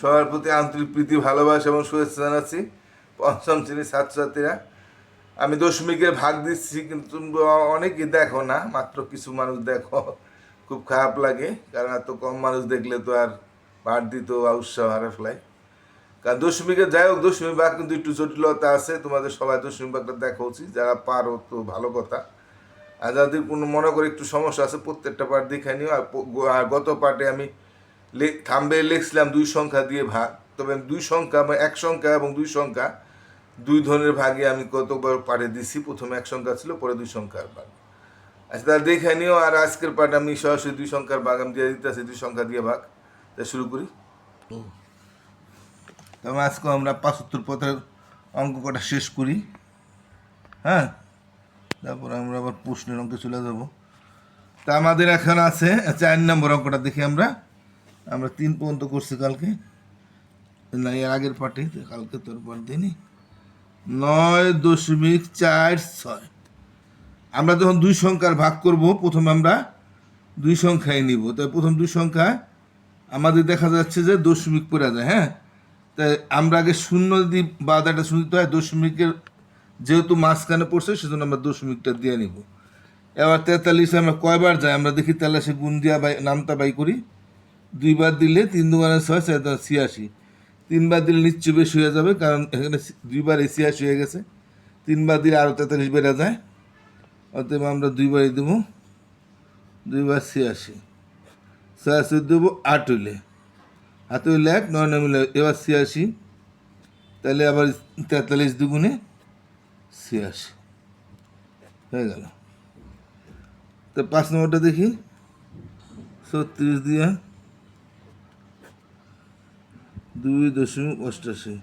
সবার প্রতি আন্তরিক প্রীতি, ভালোবাসা এবং শুভেচ্ছা জানাচ্ছি। পঞ্চম শ্রেণির ছাত্রছাত্রীরা। আমি দশমিকের ভাগ দিচ্ছি, কিন্তু অনেকে দেখো না, মাত্র কিছু মানুষ দেখো। খুব খারাপ লাগে, কারণ এত কম মানুষ দেখলে তো আর ভাট দিত উৎসাহ হারা ফেলায়। কারণ দশমিকের, যাই হোক, দশমিক ভাগ কিন্তু একটু জটিলতা আছে। তোমাদের সবাই দশমিক ভাগটা দেখা উচিত, যারা পারো তো ভালো কথা। আর যাদের কোনো মনে করে একটু সমস্যা আছে, প্রত্যেকটা পার্ট দেখে নিও। আর গত পার্টে আমি থাম্বে, লিখছিলাম দুই সংখ্যা দিয়ে ভাগ। তবে দুই সংখ্যা বা এক সংখ্যা এবং দুই সংখ্যা, দুই ধরনের ভাগে আমি কতবার পারে দিছি। প্রথমে এক সংখ্যা ছিল, পরে দুই সংখ্যার ভাগ। আচ্ছা তাহলে দেখে নিও, আর আজকের পার্ট আমি সরাসরি দুই সংখ্যার ভাগ আমি দিয়ে দিতেছি দুই সংখ্যা দিয়ে ভাগ। তা শুরু করি। তবে আজকে আমরা পাঁচাত্তর পথের অঙ্ক কটা শেষ করি। হ্যাঁ? তারপর আমরা আবার প্রশ্নের অঙ্কে চলে যাব। তা আমাদের এখন আছে চার নম্বর অঙ্কটা দেখি আমরা। আমরা তিন পর্যন্ত করছি কালকে। না, এর আগের পার্টি কালকে তোর পর দিনই নয় দশমিক চার ছয়। আমরা যখন দুই সংখ্যার ভাগ করব, প্রথমে আমরা দুই সংখ্যায় নিব। তাই প্রথম দুই সংখ্যা আমাদের দেখা যাচ্ছে যে দশমিক পড়ে যায় হ্যাঁ? তাই আমরা আগে শূন্য যদি বাদ একটা দিতে হয়, দশমিকের যেহেতু মাঝখানে পড়ছে, সেজন্য আমরা দশমিকটা দিয়ে নিব। এবার তেতাল্লিশে আমরা কয়বার যাই? আমরা দেখি তাহলে সে গুণ দিয়া বাই, নামতা বাই করি। দুইবার দিলে তিন দুবারে ছয় ছয় দুগুণে ছিয়াশি। তিনবার দিলে নিশ্চয় বেশি হয়ে যাবে, কারণ এখানে দুইবার ছিয়াশি হয়ে গেছে। তিনবার দিলে আরও তেতাল্লিশ বেড়ে যায়। অতএব আমরা দুইবারই দেবো। দুইবার ছিয়াশি। ছিয়াশি দেবো, আট হইলে। হাতে হইলে এক, নয় নয় মিলে এবার ছিয়াশি। তাহলে আবার তেতাল্লিশ দুগুণে ছিয়াশি। হয়ে গেল। তো পাঁচ নম্বরটা দেখি। ছত্রিশ দিয়া দুই দশমিক অষ্টাশি।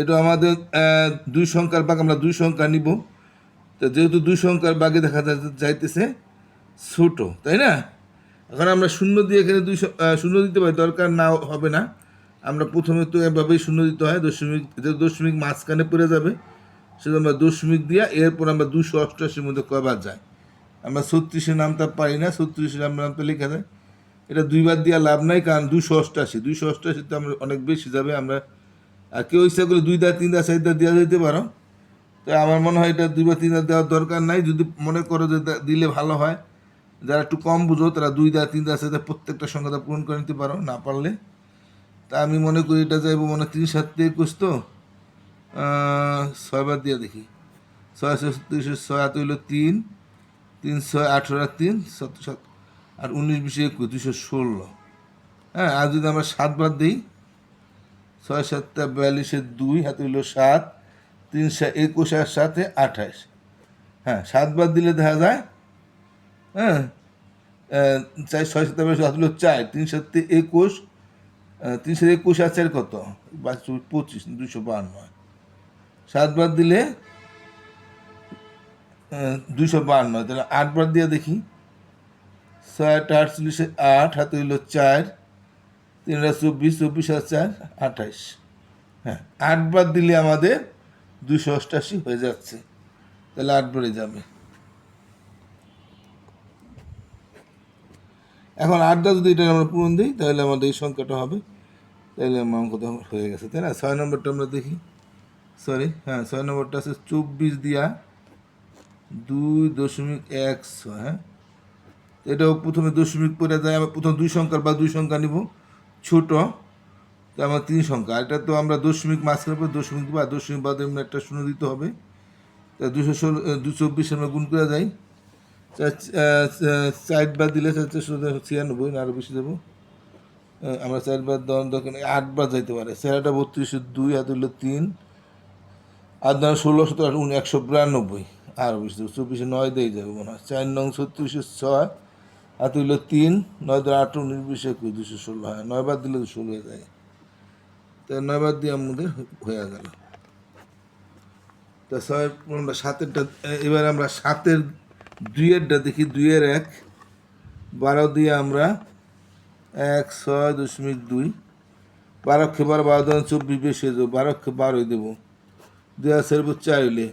এটা আমাদের দুই সংখ্যার বাঘ আমরা দুই সংখ্যা নিব। তো যেহেতু দুই সংখ্যার বাঘে দেখা যাইতেছে ছোট, তাই না? এখন আমরা শূন্য দিয়ে এখানে দুই শূন্য দিতে পারি, দরকার না হবে না। আমরা প্রথমে তো এভাবেই শূন্য দিতে হয়, দশমিক, যেহেতু দশমিক মাঝখানে পড়ে যাবে, সেজন্য আমরা দশমিক দিয়া এরপর আমরা দুশো অষ্টাশির মধ্যে কবার যায়। আমরা ছত্রিশের নামটা পারি না, ছত্রিশের নাম, নামটা লেখা যায় এটা দুইবার দেওয়া লাভ নাই, কারণ দুশো অষ্টাশি। দুশো অষ্টাশিতে আমরা অনেক বেশি যাবে, আমরা আর কেউ ইচ্ছা করে দুই দা, তিন দা, চার দা দেওয়া যেতে পারো। তো আমার মনে হয় এটা দুইবার তিন দা দেওয়ার দরকার নাই। যদি মনে করো যে দিলে ভালো হয়। যারা একটু কম বুঝো, তারা দুই দা, তিন দা, চার প্রত্যেকটা সংখ্যাটা পূরণ করে নিতে পারো, না পারলে। তা আমি মনে করি এটা যাইবো মনে তিন সাত দিয়ে একুশ তো ছয়বার দিয়ে দেখি। ছয় ছত্রিশ ছয় হাত হইল তিন। তিন, ছয় আঠেরো তিন, সাত সাত। আর উনিশ বিশে একুশ দুশো ষোলো। হ্যাঁ আর যদি আমরা সাত সাতবার দিই, ছয় সাতটা বিয়াল্লিশে দুই, হাতে হইল সাত, তিন একুশ আর সাথে আঠাশ। হ্যাঁ সাত সাতবার দিলে দেখা যায় হ্যাঁ চার, ছয় বিয়াল্লিশ হাতে হলো চার, তিন সাতে একুশ তিন একুশ আর চার কত? পঁচিশ দুশো বান্ন সাতবার দিলে দুশো বান্ন তাহলে আটবার দিয়ে দেখি। ছয়, আট আটচল্লিশে আট হাতে হইল চার তিনটা চব্বিশ চব্বিশ আর চার, আঠাইশ। হ্যাঁ আটবার দিলে আমাদের দুশো অষ্টাশি হয়ে যাচ্ছে। তাহলে আটবারে যাবে। এখন আটটা যদি এটা আমরা পূরণ দিই, তাহলে আমাদের এই সংখ্যাটা হবে। তাহলে আমার অঙ্কটা হয়ে গেছে, তাই না? ছয় নম্বরটা আমরা দেখি। সরি হ্যাঁ ছয় নম্বরটা আছে চব্বিশ দিয়া দুই দশমিক এক ছয় হ্যাঁ? এটাও প্রথমে দশমিক পড়ে যায় আমরা প্রথম দুই সংখ্যার বা দুই সংখ্যা নিব। ছোট, তো আমার তিন সংখ্যা। এটা তো আমরা দশমিক মাঝখানে পরে দশমিক দিব, আর দশমিক বাদে এমনি একটা শূন্য দিতে হবে। তা দুশো ষোলো দুশো চব্বিশ আমরা গুণ করে যাই। চার- বার দিলে ছিয়ানব্বই আরও বেশি দেবো। আমরা চারবার দরকার নেই আটবার যাইতে পারে। চারটা বত্রিশে দুই, হাত হইল তিন। আর ধর ষোলো, সতেরো একশো বিরানব্বই, আর বেশি দেবো। চব্বিশে নয় দিয়ে যাবে মনে হয়। চার নং ছত্রিশে ছয় হাত হইল তিন, নয় ধর আট উনিশ, বিশ একুশ দুশো ষোলো, হয়, নয়বার দিলে তো ষোলো হয়ে যায়। তা নয়বার দিয়ে আমাদের হয়ে গেল। তা ছয় আমরা সাতেরটা এবার আমরা সাতের দুইয়েরটা দেখি, দুইয়ের এক, বারো দিয়ে আমরা এক, ছয় দশমিক দুই। বারোক্ষে বারো বারো ধরেন চব্বিশ, বেশি হয়ে যাব বারোক্ষে বারোই দেবো। দুই হাজার উপর চাইলে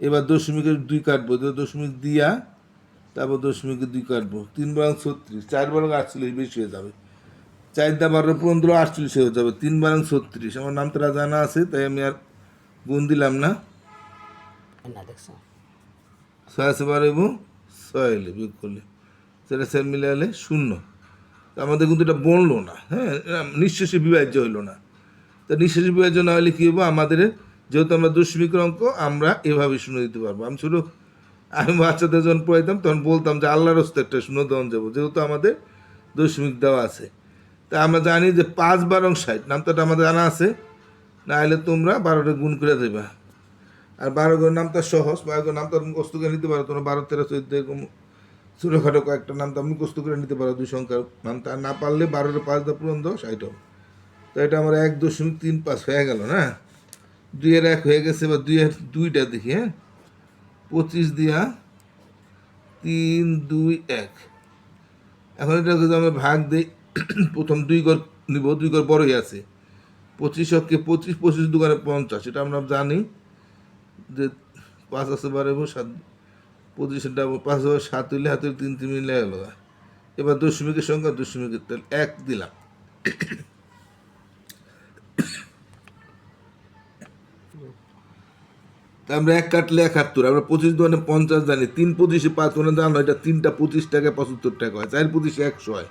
এবার দশমিকের দুই কাটবো দশমিক দিয়া তারপর দশমিকের দুই কাটবো। তিন বারং ছত্রিশ চার বারং আটচল্লিশ বেশি হয়ে যাবে। চারটা বারো পনেরো আটচল্লিশ হয়ে যাবে তিন বারং ছত্রিশ। আমার নাম তারা জানা আছে তাই আমি আর গুণ দিলাম না। ছয় আছে বারো এবং ছয় এলে বিয়োগ করলে। সেটা সেল মিলে এলে শূন্য। তা আমাদের কিন্তু এটা বনলো না হ্যাঁ নিঃশেষে বিভাজ্য হইল না। তা নিঃশেষে বিভাজ্য না হলে কী হব আমাদের যেহেতু আমরা দশমিকের অঙ্ক আমরা এভাবে শুনে দিতে পারব। আমি শুধু আমি বাচ্চাদের যখন পড়াইতাম, তখন বলতাম যে আল্লাহর একটা শূন্য দেওয়ান যাব, যেহেতু আমাদের দশমিক দেওয়া আছে। তা আমরা জানি যে পাঁচ বারং ষাট নামটা আমাদের জানা আছে না হলে তোমরা বারোটা গুণ করে দেবা। আর বারো গো নামটা সহজ, বারো গো নামটা মুখস্থ করে নিতে পারো, তোমরা বারো, তেরো, চোদ্দ, এরকম ছোটোখাটো কয়েকটা নাম নামটা মুখস্থ করে নিতে পারো, দুই সংখ্যার নামটা আর না পারলে বারোটা পাঁচ দা পূরণ দাও, ষাট হবে তো এটা আমার এক দশমিক তিন পাঁচ হয়ে গেল, না? দুইয়ের এক হয়ে গেছে বা দুইয়ের দুইটা দেখি হ্যাঁ? পঁচিশ দিয়া তিন, দুই, এক। এখন এটা যদি আমরা ভাগ দিই, প্রথম দুই ঘর নিব, দুই ঘর বড়ই আছে। পঁচিশ অক্ষে পঁচিশ পঁচিশ দোকানে পঞ্চাশ। এটা আমরা জানি যে পাঁচ আছে বাড়াবো সাত। ডাবল পাঁচ হাজার সাত হইলে হাতে তিন তিন মিলে গেল এবার দশমিকের সংখ্যা, দশমিকের তাহলে এক দিলাম। আমরা এক কাটলে একাত্তর, আমরা পঁচিশ দোকানে পঞ্চাশ জানি, তিন পঁচিশে পাঁচ দোকানে জানো এটা তিনটা পঁচিশ টাকা, পঁচাত্তর টাকা হয়, চার পঁচিশে একশো হয়,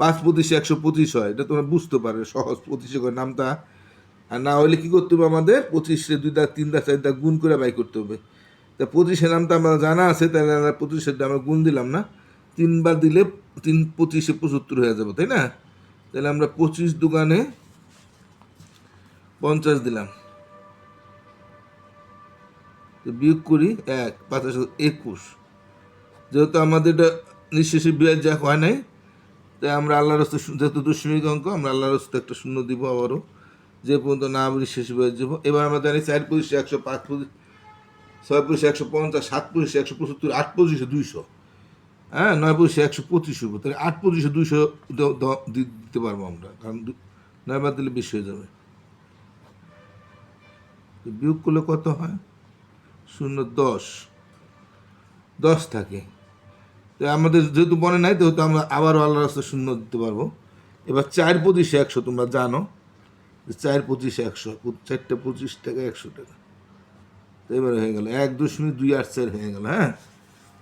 পাঁচ পঁচিশে একশো পঁচিশ হয়, এটা তোমরা বুঝতে পারো সহজ পঁচিশে করে নামটা। আর না হলে কী করতে হবে আমাদের? পঁচিশে দুইটা তিনটা চারটা গুণ করে বাই করতে হবে। তা পঁচিশের নামটা আমরা জানা আছে, তাহলে আমরা পঁচিশের আমরা গুণ দিলাম না, তিনবার দিলে তিন পঁচিশে পঁচাত্তর হয়ে যাবে, তাই না? তাহলে আমরা পঁচিশ দোকানে পঞ্চাশ দিলাম। বিয়োগ করি এক, পাঁচ একুশ। যেহেতু আমাদের এটা নিঃশেষে বিয়ার যা হয় নাই, তাই আমরা আল্লাহর শূন্য- যেহেতু দশমিক অঙ্ক, আমরা আল্লাহর হস্তে একটা শূন্য দিব আবারও। যে পর্যন্ত না বলি শেষ বিয়ার যাব এবার আমরা জানি চার পঁচিশে একশো পাঁচ পঁচিশ ছয় পঁচিশে একশো পঞ্চাশ, সাত পঁচিশে একশো পঁচাত্তর, আট পঁচিশে দুইশো। হ্যাঁ নয় পঁচিশে একশো পঁচিশ হব। তাহলে আট পঁচিশে দুইশো দিতে পারব আমরা, কারণ নয় বার দিলে বেশি হয়ে যাবে। বিয়োগ করলে কত হয়? শূন্য দশ। দশ থাকে। তো আমাদের যেহেতু মনে নাই যেহেতু আমরা আবারও আল্লাহ রাস্তা শূন্য দিতে পারব। এবার চার পঁচিশে একশো, তোমরা জানো যে চার পঁচিশে একশো, চারটে পঁচিশ টাকা একশো টাকা। তো এবারে হয়ে গেল, এক দশমিক দুই আট চার হয়ে গেল হ্যাঁ?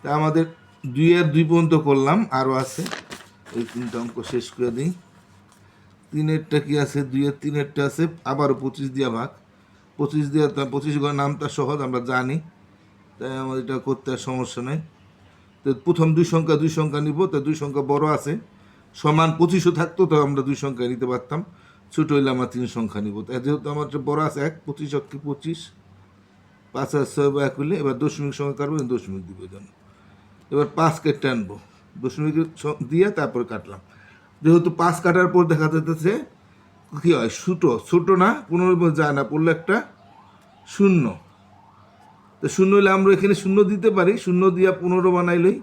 তা আমাদের দুই আর দুই পর্যন্ত করলাম, আরও আছে। এই তিনটা অঙ্ক শেষ করে দিই। তিনেরটা কি আছে? দুইয়ের তিনেরটা আছে, আবারও পঁচিশ দিয়া ভাগ। পঁচিশ দিয়া পঁচিশ ঘর নামটা সহজ, আমরা জানি। তাই আমাদের এটা করতে আর সমস্যা নেই। তো প্রথম দুই সংখ্যা দুই সংখ্যা নিব, তা দুই সংখ্যা বড় আছে। সমান পঁচিশও থাকতো, তো আমরা দুই সংখ্যা নিতে পারতাম। ছোট হইলে আমরা তিন সংখ্যা নিব। তাই যেহেতু আমার বড় আছে, এক পঁচিশ অক্ষে পঁচিশ? পাঁচ হাজার ছয় বা এক হইলে এবার দশমিক সংখ্যা কাটবো দশমিক দিব জন্য। এবার পাঁচ কেটে আনব। দশমিক দিয়ে তারপরে কাটলাম। যেহেতু পাঁচ কাটার পর দেখা যেতেছে কি হয়? ছোটো ছোটো না মধ্যে যায় না, পড়লে একটা শূন্য। তো শূন্য হলে আমরা এখানে শূন্য দিতে পারি। শূন্য দিয়া পনেরো বানাইলেই,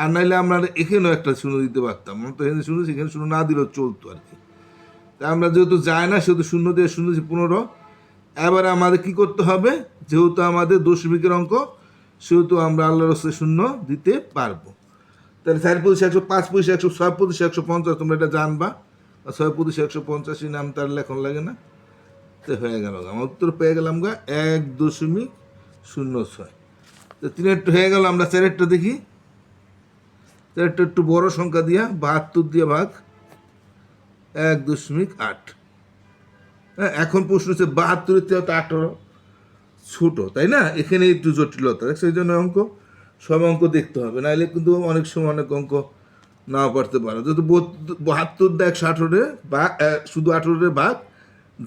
আর নাইলে আমরা এখানেও একটা শূন্য দিতে পারতাম। আমরা তো এখানে শূন্য, সেখানে শূন্য না দিলেও চলতো আর কি। তা আমরা যেহেতু যায় না, সেহেতু শূন্য দিয়ে শূন্য পনেরো। এবারে আমাদের কি করতে হবে? যেহেতু আমাদের দশমিকের অঙ্ক, সেহেতু আমরা আল্লাহর হস্তে শূন্য দিতে পারব। তাহলে চার পঁচিশ একশো পাঁচ, পঁচিশ একশো ছয়, পঁচিশ একশো পঞ্চাশ, তোমরা এটা জানবা। ছয় পঁচিশ একশো পঞ্চাশি নাম তার লেখন লাগে না? তো হয়ে গেল আমার উত্তর পেয়ে গেলাম গা এক দশমিক শূন্য ছয়। তো তিনেরটা হয়ে গেল, আমরা চারেরটা দেখি। চারেরটা একটু বড় সংখ্যা দিয়া বাহাত্তর দিয়ে ভাগ এক দশমিক আট। হ্যাঁ এখন প্রশ্ন হচ্ছে বাহাত্তরের তো আঠারো ছোট, তাই না? এখানে একটু জটিলতা সেই জন্য অঙ্ক, সব অঙ্ক দেখতে হবে। নাহলে কিন্তু অনেক সময় অনেক অঙ্ক নাও করতে পারো। যেহেতু বাহাত্তর দেখ আঠেরোরে বা আহ, শুধু আঠেরোরে ভাগ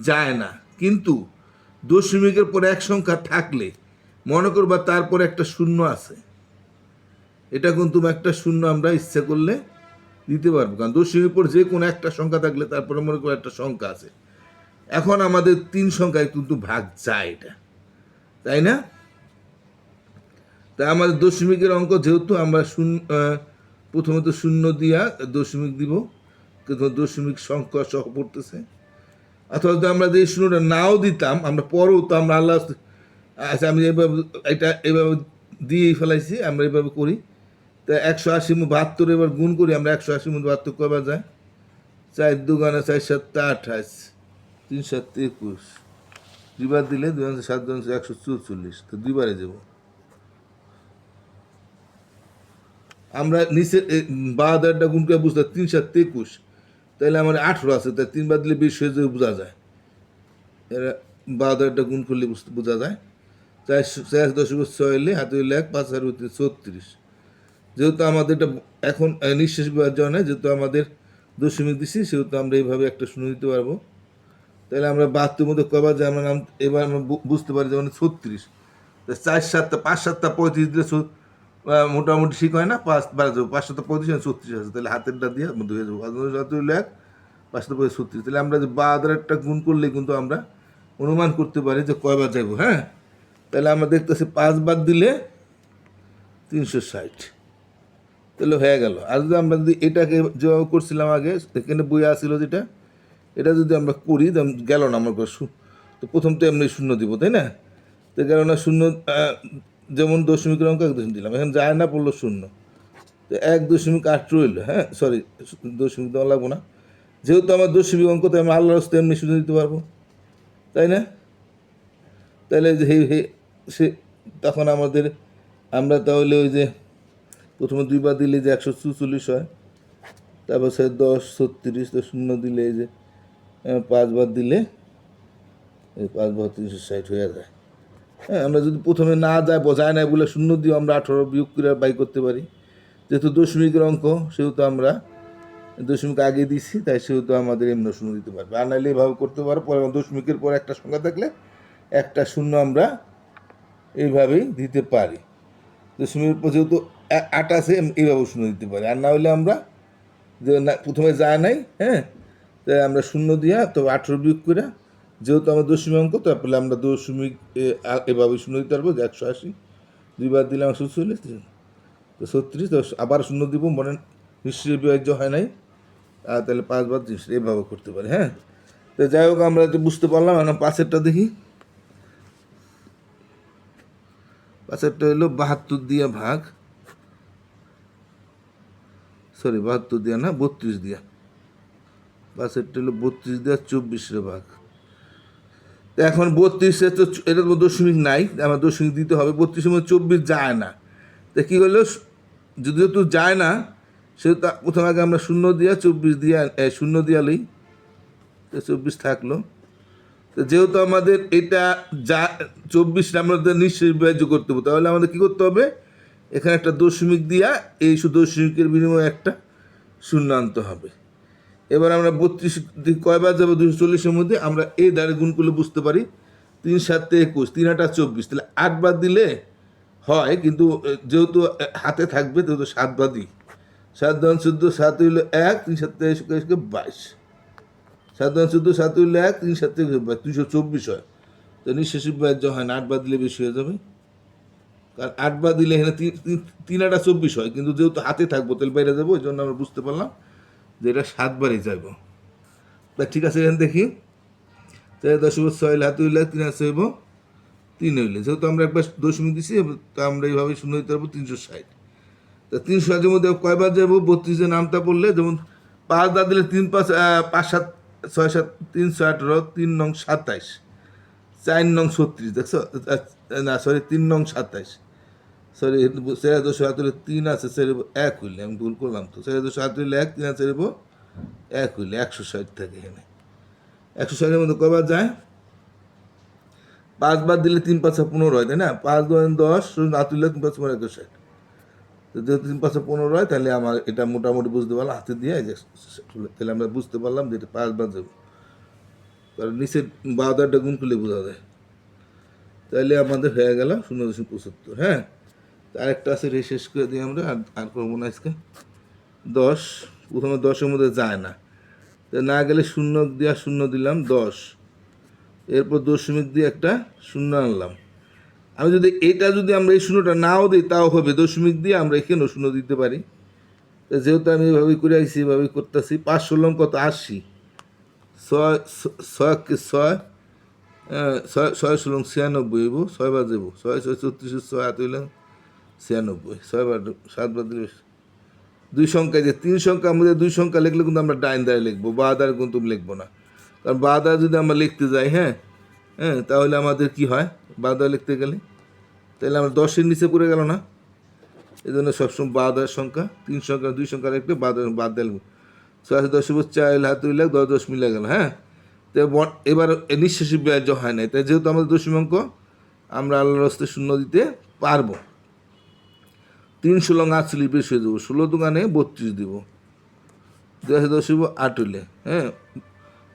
যায় না। কিন্তু দশমিকের পরে এক সংখ্যা থাকলে মনে করবা তারপরে একটা শূন্য আছে। এটা কিন্তু একটা শূন্য আমরা ইচ্ছে করলে দিতে পারব। কারণ দশমিকের পর যে কোনো একটা সংখ্যা থাকলে তারপরে মনে করো একটা সংখ্যা আছে। এখন আমাদের তিন সংখ্যায় কিন্তু ভাগ যায় এটা। তাই না? তাই আমাদের দশমিকের অঙ্ক যেহেতু আমরা শূন্য আহ, প্রথমত শূন্য দিয়া দশমিক দিব দশমিক সংখ্যা সহ পড়তেছে। অথবা যদি আমরা যদি শূন্যটা নাও দিতাম আমরা পরেও তো আমরা আল্লাহ আচ্ছা আমি এভাবে এটা এভাবে দিয়েই ফেলাইছি আমরা এভাবে করি। তা একশো আশি বাহাত্তর এবার গুণ করি আমরা একশো আশি মধ্যে বাহাত্তর কবার যায়? চার দোকানে চার সাতটা আঠাশ তিন সাতটা একুশ। দুইবার দিলে দুই সাত একশো চৌচল্লিশ তো দুইবারে যাব আমরা নিচে বাহাদারটা গুণ করে বুঝতে তিন সাত একুশ। তাহলে আমার আঠেরো আছে, তাই তিনবার দিলে বিশ হয়ে যাবে বোঝা যায়। এরা বাহাদারটা গুণ করলে বুঝতে, বোঝা যায়। চার চার দশমিক ছয় এলে হাতে হইলে এক, পাঁচ হাজার ছত্রিশ। যেহেতু আমাদের এটা এখন নিঃশ্বাস বিভাজ্য নয় যেহেতু আমাদের দশমিক দিছি, সেহেতু আমরা এইভাবে একটা শুনে দিতে পারব। তাহলে আমরা বাহাত্তর মধ্যে কবার যে আমরা নাম, এবার আমরা বুঝতে পারি যেমন ছত্রিশ। তা চার সাতটা, পাঁচ সাতটা, পঁয়ত্রিশ দিলে মোটামুটি ঠিক হয় না, পাঁচ, বারো যাব পাঁচ সাতটা পঁয়ত্রিশ ছত্রিশ আছে, তাহলে হাতেরটা দিয়ে যাব। হাত হইলে এক পাঁচ সাতটা পঁয়ত্রিশ, ছত্রিশ। তাহলে আমরা যে একটা গুণ করলে কিন্তু আমরা অনুমান করতে পারি যে কয়বার যাব হ্যাঁ? তাহলে আমরা দেখতেছি পাঁচ পাঁচবার দিলে তিনশো ষাট। তাহলে হয়ে গেল। আর যদি আমরা যদি এটাকে যেভাবে করছিলাম আগে এখানে বই আসছিল যেটা, এটা যদি আমরা করি গেল না আমার তো প্রথম তো এমনি শূন্য দিব, তাই না? তো গেল না শূন্য যেমন দশমিকের অঙ্ক এক দশমিক দিলাম, এখন যায় না, পড়ল শূন্য। তো এক দশমিক আট রইল হ্যাঁ সরি দশমিক দেওয়া লাগবো না। যেহেতু আমার দশমিক অঙ্ক তো আমি আল্লাহর হস্তে এমনি শূন্য দিতে পারব। তাই না? তাহলে হে হে, সে, তখন আমাদের, আমরা তাহলে ওই যে প্রথমে দুইবার দিলে যে একশো চুচল্লিশ হয়, তারপর সে দশ, ছত্রিশ তো শূন্য দিলে এই যে পাঁচবার দিলে, এই পাঁচবার তিনশো ষাট হয়ে যায়। হ্যাঁ আমরা যদি প্রথমে না যায় বোঝায় না বলে শূন্য দিয়ে আমরা আঠারো বিয়োগ করে বাই করতে পারি। যেহেতু দশমিকের অঙ্ক, সেহেতু আমরা দশমিক আগে দিছি তাই সেহেতু আমাদের এমনি শূন্য দিতে পারবে। আর নাহলে এভাবে করতে পারো, পরে দশমিকের পর একটা সংখ্যা থাকলে একটা শূন্য আমরা এইভাবেই দিতে পারি। দশমিকের পর যেহেতু আট আছে এইভাবে শূন্য দিতে পারি। আর না হলে আমরা যে প্রথমে যায় নাই হ্যাঁ তাই আমরা শূন্য দিয়া, তবে আঠেরো বিয়োগ করে যেহেতু আমার দশমিক অঙ্ক তারপরে আমরা দশমিক এভাবে শূন্য দিতে পারব, যে একশো আশি। দুইবার দিলে আমার সুস্থ চল্লিশ তো ছত্রিশ তো আবার শূন্য দিব, মনে নিশ্চয়ই বিভাজ্য হয় নাই। আর তাহলে পাঁচবার জিনিস এভাবে করতে পারি হ্যাঁ? তো যাই হোক, আমরা তো বুঝতে পারলাম, এখন পাঁচেরটা দেখি। পাঁচেরটা হলো বাহাত্তর দিয়া ভাগ, সরি, বাহাত্তর দিয়া না, বত্রিশ দিয়া। পাঁচেরটা হলো বত্রিশ দিয়া চব্বিশের ভাগ। তো এখন বত্রিশে তো চ- এটা তো দশমিক নাই, আমার দশমিক দিতে হবে, বত্রিশের মধ্যে চব্বিশ যায় না। তা কী হলো? যদিও তো যায় না, সেহেতু তা- প্রথমে আগে আমরা শূন্য দিয়া চব্বিশ দিয়া শূন্য দিয়া লই। তো চব্বিশ থাকল। তো যেহেতু আমাদের এটা যা চব্বিশটা আমাদের বিভাজ্য করতে হবে তাহলে আমাদের কী করতে হবে? এখানে একটা দশমিক দিয়া, এই দশমিকের বিনিময়ে একটা শূন্য আনতে হবে। এবার আমরা বত্রিশ কয়বার যাব? দুশো চল্লিশের মধ্যে আমরা এই দ্বারে গুণ করলে বুঝতে পারি। তিন, সাতে, একুশ, তিন, আটা চব্বিশ। তাহলে আটবার দিলে হয়, কিন্তু যেহেতু হাতে থাকবে, যেহেতু সাতবার দিই সাত দান চোদ্দ, সাত হইল এক, তিন, সাতে এসে বাইশ। সাত দান চোদ্দ, সাত হইল এক, তিন, সাতে বাইশ। দুশো চব্বিশ হয়। তো নিঃশেষ বিভাজ্য হয় না আটবার দিলে বেশি হয়ে যাবে। কারণ আটবার দিলে এখানে তিন- তিন আটা চব্বিশ হয়। কিন্তু যেহেতু হাতে থাকব তাহলে বাইরে যাব ওই জন্য আমরা বুঝতে পারলাম। যে এটা সাতবারই যাইব। তা ঠিক আছে এখানে দেখি। তাহলে দশমিক ছয় হাতে হইলে তিন আছে হইব, তিন হইলে। যেহেতু আমরা একবার দশমিক দিছি, তা আমরা এইভাবে শূন্য দিতে পারব তিনশো ষাট। তা তিনশো ষাটের মধ্যে কয়বার যাব বত্রিশের নামটা পড়লে যেমন পাঁচ দা দিলে তিন পাঁচ পাঁচ সাত, ছয় সাত, তিন তিনশো আঠারো তিন নং সাতাইশ, চার নং ছত্রিশ, দেখছ? না সরি তিন নং সাতাইশ। সরি সেরা দুশো হাত হলে তিন আছে সেরে এক হইলে, আমি ভুল করলাম তো। সেরা দুশো হইলে এক, তিন আছে এক হইলে, একশো ষাট থাকে এখানে। একশো ষাটের মধ্যে কবার যায়? পাঁচবার দিলে তিন পাঁচা পনেরো হয়, তাই না? পাঁচ দশ দশ হাত তুললে তিন পাঁচ পনেরো, একশো ষাট। যেহেতু তিন পাঁচা পনেরো হয়, তাহলে আমার এটা মোটামুটি বুঝতে পারলাম, হাতে দিয়ে তাহলে আমরা বুঝতে পারলাম যে এটা পাঁচবার যাব। কারণ নিচের বারোটা গুণ করলে বোঝা যায়। তাহলে আমাদের হয়ে গেল শূন্য দশমিক পঁচাত্তর হ্যাঁ? আরেকটা আছে শেষ করে দিই আমরা, আর আর করব না আজকে। দশ, প্রথমে দশের মধ্যে যায় না। না গেলে শূন্য দিয়া শূন্য দিলাম, দশ। এরপর দশমিক দিয়ে একটা শূন্য আনলাম। আমি যদি এটা যদি আমরা এই শূন্যটা নাও দিই, তাও হবে। দশমিক দিয়ে আমরা এখানেও শূন্য দিতে পারি। তো যেহেতু আমি এভাবেই করে আইসি এভাবেই করতেছি, পাঁচ ষোলো কত আশি। ছয় ছয় ছয়? ছয় ছয় ষোলো ছিয়ানব্বই হইব, ছয় বার যাব ছয় ছয় চৌত্রিশ ছয় হাত হইলাম ছিয়ানব্বই, ছয় বার সাত বার দিলে দুই সংখ্যায় যে তিন সংখ্যার মধ্যে দুই সংখ্যা লিখলে কিন্তু আমরা ডাইন দ্বারা লিখব, বা দ্বারা কিন্তু লিখব না। কারণ বা দ্বারা যদি আমরা লিখতে যাই হ্যাঁ হ্যাঁ তাহলে আমাদের কি হয়? বা দ্বারা লিখতে গেলে? তাহলে আমরা দশের নিচে পড়ে গেল না? এই জন্য সবসময় বা আর সংখ্যা, তিন সংখ্যা, দুই সংখ্যা লিখলে বাদ বাদ দিয়ে লিখব। ছয় দশ চার হাত দুই লাখ, দশ দশ মিলে গেল হ্যাঁ? তো এবার এ নিঃশ্বাসী ব্যাজ হয় নাই। তাই যেহেতু আমাদের দশম অঙ্ক, আমরা আল্লাহর হস্তে শূন্য দিতে পারব। তিন ষোলো আটচল্লিশ বেশি দেবো, ষোলো দোকানে বত্রিশ দিব। দশ দশ আট হইলে হ্যাঁ?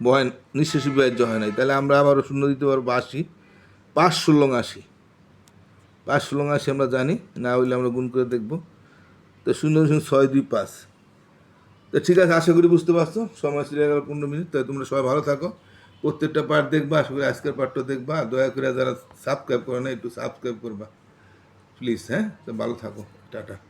বয় নিঃশ্বাসী ব্যাজ হয় নাই। তাহলে আমরা আবারও শূন্য দিতে পারব, আশি। পাঁচ ষোলো আশি। পাঁচ ষোলো আশি আমরা জানি, না হইলে আমরা গুণ করে দেখব। তো শূন্য শূন্য ছয় দুই পাঁচ। তো ঠিক আছে, আশা করি বুঝতে পারছ, সময় ছিল এগারো পনেরো মিনিট, তাই তোমরা সবাই ভালো থাকো। প্রত্যেকটা পার্ট দেখবা, আশা করি আজকের পার্টটা দেখবা। দয়া করে যারা সাবস্ক্রাইব করে না একটু সাবস্ক্রাইব করবা। প্লিজ হ্যাঁ? তো ভালো থাকো। Tata.